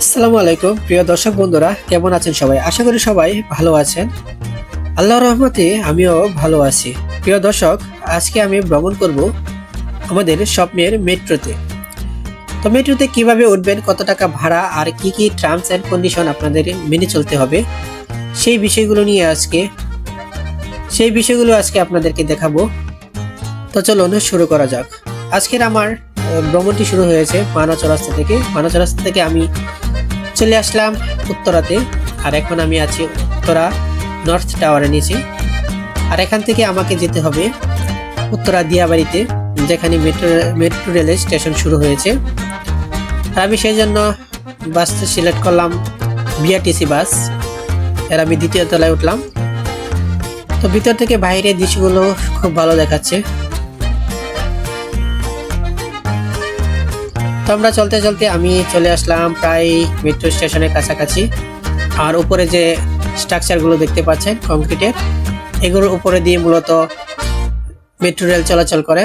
আসসালামু আলাইকুম, প্রিয় দর্শক বন্ধুরা, কেমন আছেন সবাই? আশা করি সবাই ভালো আছেন। আল্লাহর রহমতে আমিও ভালো আছি। প্রিয় দর্শক, আজকে আমি ভ্রমণ করব আমাদের স্বপ্নের মেট্রোতে। তো মেট্রোতে কীভাবে উঠবেন, কত টাকা ভাড়া, আর কি কি টার্মস অ্যান্ড কন্ডিশন আপনাদের মেনে চলতে হবে, সেই বিষয়গুলো নিয়ে আজকে, সেই বিষয়গুলো আজকে আপনাদেরকে দেখাবো। তো চলুন শুরু করা যাক। আজকের আমার ভ্রমণটি শুরু হয়েছে মানা চৌরাস্তা থেকে। মানা চৌরাস্তা থেকে আমি চলে আসলাম উত্তরাতে। আর এখন আমি আছি উত্তরা নর্থ টাওয়ারে নিচে। আর এখান থেকে আমাকে যেতে হবে উত্তরা দিয়াবাড়িতে, যেখানে মেট্রো মেট্রো রেলের স্টেশন শুরু হয়েছে। আর আমি সেই জন্য বাসটা সিলেক্ট করলাম বিআরটিসি বাসের আমি দ্বিতীয় তলায় উঠলাম। তো ভিতর থেকে বাইরের দৃশ্যগুলো খুব ভালো দেখাচ্ছে। তো আমরা চলতে চলতে আমি চলে আসলাম প্রায় মেট্রো স্টেশনের কাছাকাছি। আর উপরে যে স্ট্রাকচারগুলো দেখতে পাচ্ছেন কংক্রিটের এগুলোর উপরে দিয়ে মূলত মেট্রো রেল চলাচল করে।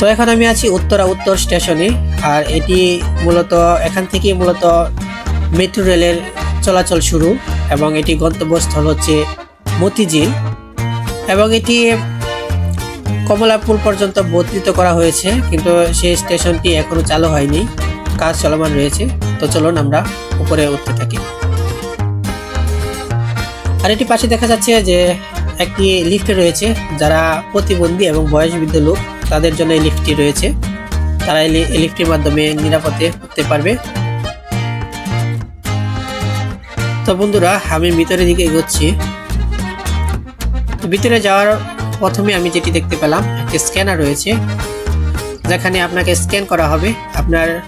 তো এখন আমি আছি উত্তরা উত্তর স্টেশনে আর এটি মূলত, এখান থেকে মূলত মেট্রো রেলের চলাচল শুরু এবং এটি গন্তব্যস্থল হচ্ছে মতিঝিল এবং এটি কমলাপুর পর্যন্ত বর্ধিত করা হয়েছে, কিন্তু সেই স্টেশনটি এখনও চালু হয়নি। কাজ চলমান রয়েছে। তো চলুন আমরা উপরে উঠতে থাকি। আর এটি পাশে দেখা যাচ্ছে যে একটি লিফট রয়েছে, যারা প্রতিবন্ধী এবং বয়সবৃদ্ধ লোক, তাদের জন্য এই লিফটটি রয়েছে। তারা লি- মাধ্যমে নিরাপদে উঠতে পারবে। তো বন্ধুরা, আমি ভিতরের দিকে এগোচ্ছি। ভিতরে যাওয়ার প্রথমে আমি যেটি দেখতে পেলাম, একটি স্ক্যানার রয়েছে। যেখানে আপনাকে স্ক্যান করা হবে আপনার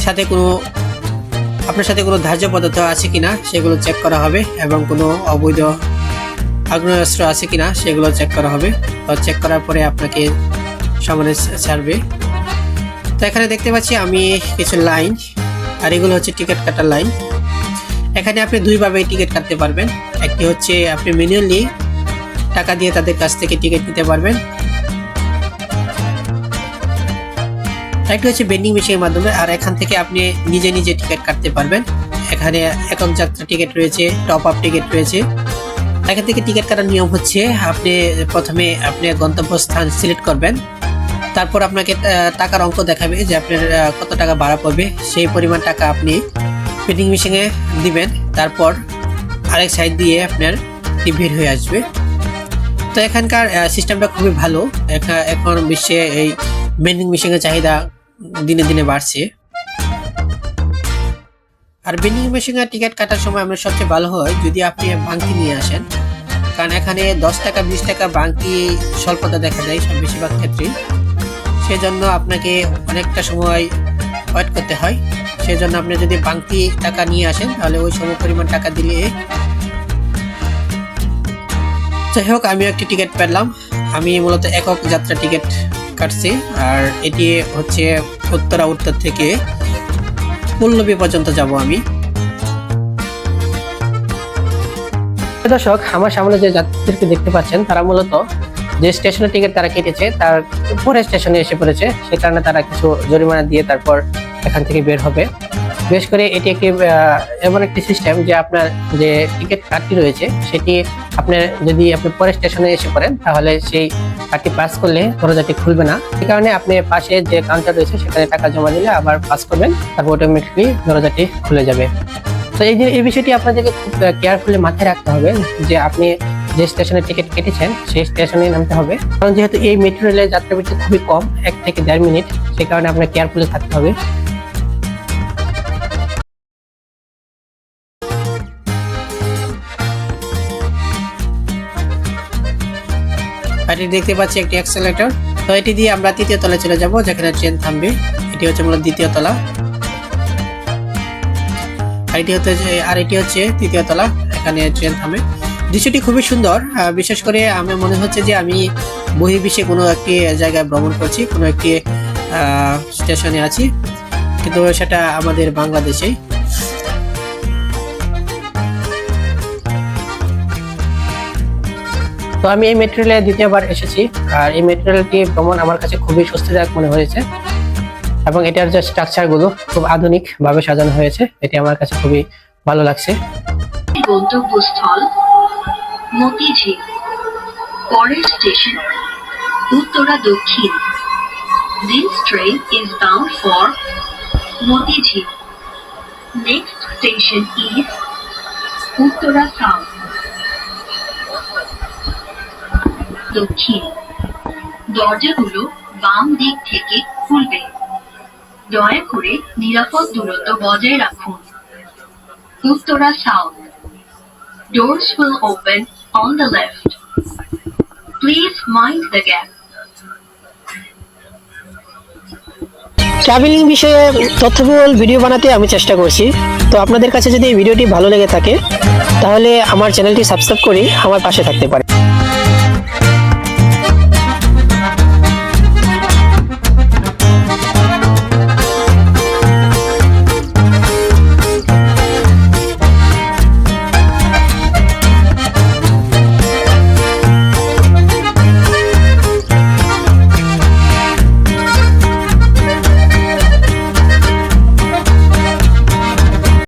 সাথে কোনো, আপনার সাথে কোনো ধার্য পদার্থ আছে কিনা, সেগুলো চেক করা হবে এবং কোনো অবৈধ আগ্নেয়াস্ত্র আছে কিনা, সেগুলো চেক করা হবে। তো চেক করার পরে আপনাকে সামনে ছাড়বে। তো এখানে দেখতে পাচ্ছি আমি কিছু লাইন, আর এগুলো হচ্ছে টিকিট কাটার লাইন। এখানে আপনি দুইভাবে টিকিট কাটতে পারবেন। একটি হচ্ছে আপনি ম্যানুয়ালি টাকা দিয়ে তাদের কাছ থেকে টিকিট নিতে পারবেন। একটি হচ্ছে বেন্ডিং মেশিনের মাধ্যমে, আর এখান থেকে আপনি নিজে নিজে টিকিট কাটতে পারবেন। এখানে একক যাত্রা টিকিট রয়েছে টপ আপ টিকিট রয়েছে। এখান থেকে টিকিট কাটার নিয়ম হচ্ছে, আপনি প্রথমে আপনি গন্তব্যস্থান সিলেক্ট করবেন। তারপর আপনাকে টাকার অঙ্ক দেখাবে যে আপনার কত টাকা ভাড়া পড়বে। সেই পরিমাণ টাকা আপনি ফিটিং মেশিনে দিবেন। তারপর আরেক সাইড দিয়ে আপনার টি বের হয়ে আসবে। তো এখানকার সিস্টেমটা খুবই ভালো। এখা- এখন বিশ্বে এই বেন্ডিং মেশিনের চাহিদা দিনে দিনে বাড়ছে। আর বেন্ডিং মেশিনের টিকিট কাটার সময় আমরা সবচেয়ে ভালো হয় যদি আপনি বাংতি নিয়ে আসেন। কারণ এখানে দশ টাকা, বিশ টাকা বাংতি স্বল্পতা দেখা যায় সব বেশিরভাগ ক্ষেত্রেই। সেজন্য আপনাকে অনেকটা সময় ওয়েট করতে হয়। সেজন্য আপনি যদি বাংতি টাকা নিয়ে আসেন, তাহলে ওই সম পরিমাণ টাকা দিলে যাই হোক আমি একটি টিকিট পেলাম। আমি মূলত একক যাত্রা টিকিট কাটছি। আর এটি হচ্ছে উত্তরা উত্তর থেকে পল্লবী পর্যন্ত যাব আমি। দর্শক, আমার সামনে যে যাত্রীদেরকে দেখতে পাচ্ছেন, তারা মূলত যে স্টেশনের টিকিট তারা কেটেছে, তার পরে স্টেশনে এসে পড়েছে সে কারণে তারা কিছু জরিমানা দিয়ে তারপর এখান থেকে বের হবে। বিশেষ করে এটি একটি এমন একটি সিস্টেম যে আপনার যে টিকিট কার্ডটি রয়েছে, সেটি আপনার যদি আপনি পরে স্টেশনে এসে পড়েন, তাহলে সেই কার্ডটি পাস করলে দরজাটি খুলবে না। এই কারণে আপনি পাশে যে কাউন্টার রয়েছে, সেখানে টাকা জমা দিলে আবার পাস করবেন, তারপর অটোমেটিকলি দরজাটি খুলে যাবে। তো এই যে, এই বিষয়টি আপনাদেরকে খুব কেয়ারফুলি মাথায় রাখতে হবে যে আপনি যে স্টেশনের টিকিট কেটেছেন, সেই স্টেশনে নামতে হবে। কারণ যেহেতু এই মেট্রো রেলের যাত্রাবিরতি খুবই কম, এক থেকে দেড় মিনিট, সে কারণে আপনার কেয়ারফুলি থাকতে হবে। দেখতে পাচ্ছি একটি অ্যাক্সেলেটর তো এটি দিয়ে আমরা তৃতীয় তলায় চলে যাব, যেখানে ট্রেন থামবে। এটি হচ্ছে মূলত দ্বিতীয় তলা। আর এটি হচ্ছে আর এটি হচ্ছে তৃতীয় তলা, এখানে ট্রেন থামে দৃশ্যটি খুবই সুন্দর। হ্যাঁ, বিশেষ করে আমি মনে হচ্ছে যে আমি বহির্বিশ্বে কোনো একটি জায়গায় ভ্রমণ করছি, কোনো একটি স্টেশনে আছি। কিন্তু সেটা আমাদের বাংলাদেশে তো আমি এই মেটেরিয়ালে দ্বিতীয়বার এসেছি। আর এই মেটেরিয়ালটি ভ্রমণ আমার কাছে খুবই স্বস্তিদায়ক মনে হয়েছে। এবং এটার যে স্ট্রাকচারগুলো খুব আধুনিকভাবে সাজানো হয়েছে, এটি আমার কাছে খুবই ভালো লাগছে। গন্তব্যস্থল মতিঝিল, পরের স্টেশন, উত্তরা দক্ষিণ। This train is bound for Motijhil. Next station is Uttara south দক্ষিণ। দরজাগুলো বাম দিক থেকে খুলবে। দয়া করে নিরাপদ দূরত্ব বজায় রাখুন। Uttara south doors will open on the left. Please mind the gap. Travelling বিষয়ে তথ্যবহুল ভিডিও বানাতে আমি চেষ্টা করছি তো আপনাদের কাছে যদি এই ভিডিওটি ভালো লেগে থাকে, তাহলে আমার চ্যানেলটি সাবস্ক্রাইব করে আমার পাশে থাকতে পারে